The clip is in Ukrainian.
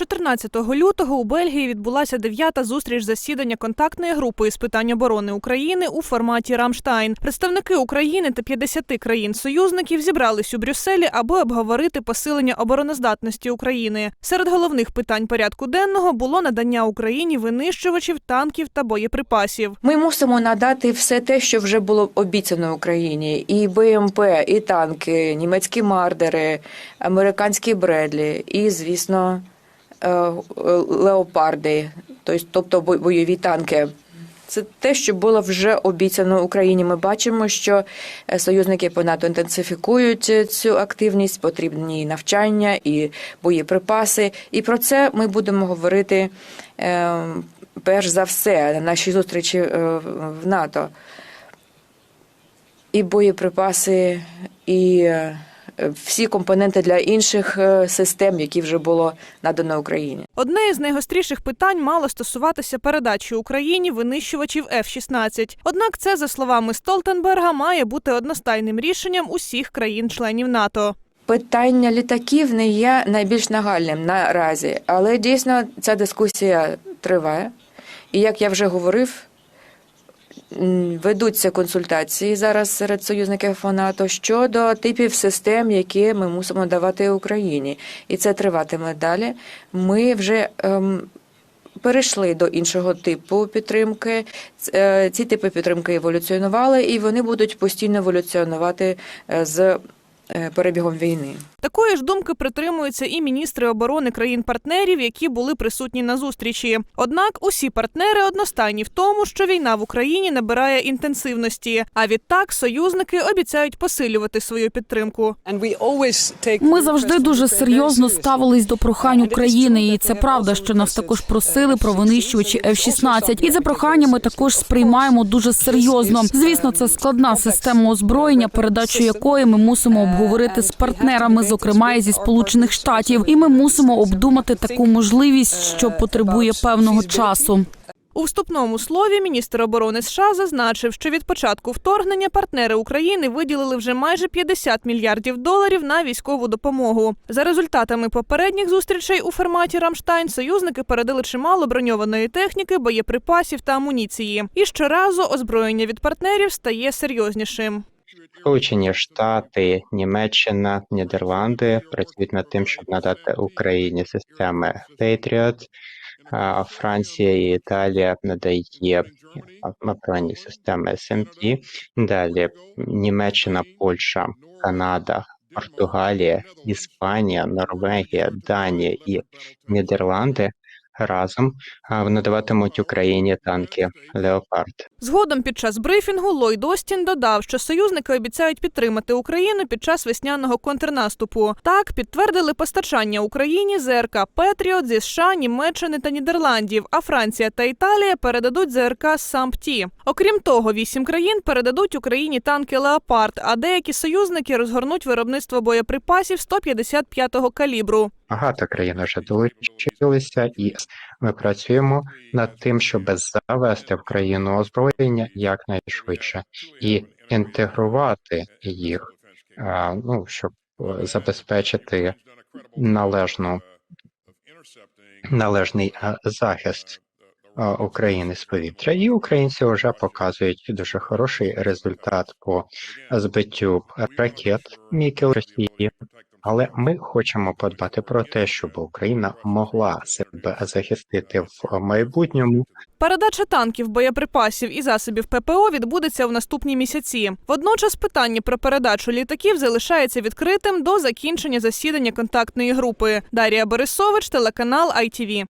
14 лютого у Бельгії відбулася дев'ята зустріч засідання контактної групи із питань оборони України у форматі Рамштайн. Представники України та 50 країн-союзників зібрались у Брюсселі, аби обговорити посилення обороноздатності України. Серед головних питань порядку денного було надання Україні винищувачів, танків та боєприпасів. Ми мусимо надати все те, що вже було обіцяно Україні: і БМП, і танки, німецькі мардери, американські Бредлі, і, звісно, леопарди, тобто- бойові танки. Це те, що було вже обіцяно Україні. Ми бачимо, що е, союзники по НАТО інтенсифікують е, цю активність, потрібні навчання, і боєприпаси. І про це ми будемо говорити е, перш за все на нашій зустрічі е, в НАТО. І боєприпаси, і е, всі компоненти для інших е, систем, які вже було надано Україні. Одне із найгостріших питань мало стосуватися передачі Україні винищувачів F-16. Однак це, за словами Столтенберга, має бути одностайним рішенням усіх країн-членів НАТО. Питання літаків не є найбільш нагальним наразі, але дійсно ця дискусія триває. І як я вже говорив, ведуться консультації зараз серед союзників НАТО щодо типів систем, які ми мусимо давати Україні. І це триватиме далі. Ми вже ем, перейшли до іншого типу підтримки. Е, Ці типи підтримки еволюціонували, і вони будуть постійно еволюціонувати е, з е, перебігом війни. Такої ж думки притримуються і міністри оборони країн-партнерів, які були присутні на зустрічі. Однак усі партнери одностайні в тому, що війна в Україні набирає інтенсивності. А відтак союзники обіцяють посилювати свою підтримку. Ми завжди дуже серйозно ставились до прохань України, і це правда, що нас також просили про винищувачі F-16. І це прохання ми також сприймаємо дуже серйозно. Звісно, це складна система озброєння, передачу якої ми мусимо обговорити з партнерами, зокрема і зі сполучених штатів. І ми мусимо обдумати таку можливість, що потребує певного часу. У вступному слові міністр оборони США зазначив, що від початку вторгнення партнери України виділили вже майже 50 мільярдів доларів на військову допомогу. За результатами попередніх зустрічей у форматі Рамштайн союзники передали чимало броньованої техніки, боєприпасів та амуніції. І щоразу озброєння від партнерів стає серйознішим. Сполучені Штати, Німеччина, Нідерланди працюють над тим, щоб надати Україні системи Patriot. Франція і Італія надає певні системи СМТ. Далі Німеччина, Польща, Канада, Португалія, Іспанія, Норвегія, Данія і Нідерланди разом надаватимуть Україні танки Леопард. Згодом під час брифінгу Ллойд Остін додав, що союзники обіцяють підтримати Україну під час весняного контрнаступу. Так підтвердили постачання Україні ЗРК Петріот зі США, Німеччини та Нідерландів. А Франція та Італія передадуть ЗРК Сампті. Окрім того, вісім країн передадуть Україні танки Леопард, а деякі союзники розгорнуть виробництво боєприпасів 155-го калібру. Багато країн вже долучилися, і ми працюємо над тим, щоб завести в країну озброєння якнайшвидше і інтегрувати їх, ну щоб е, забезпечити належну належний е, захист е, України з повітря. І українці вже показують дуже хороший результат по збиттю ракет Мікел Росії. Але ми хочемо подбати про те, щоб Україна могла себе захистити в майбутньому. Передача танків, боєприпасів і засобів ППО відбудеться в наступні місяці. Водночас питання про передачу літаків залишається відкритим до закінчення засідання контактної групи. Дарія Борисович, телеканал ITV.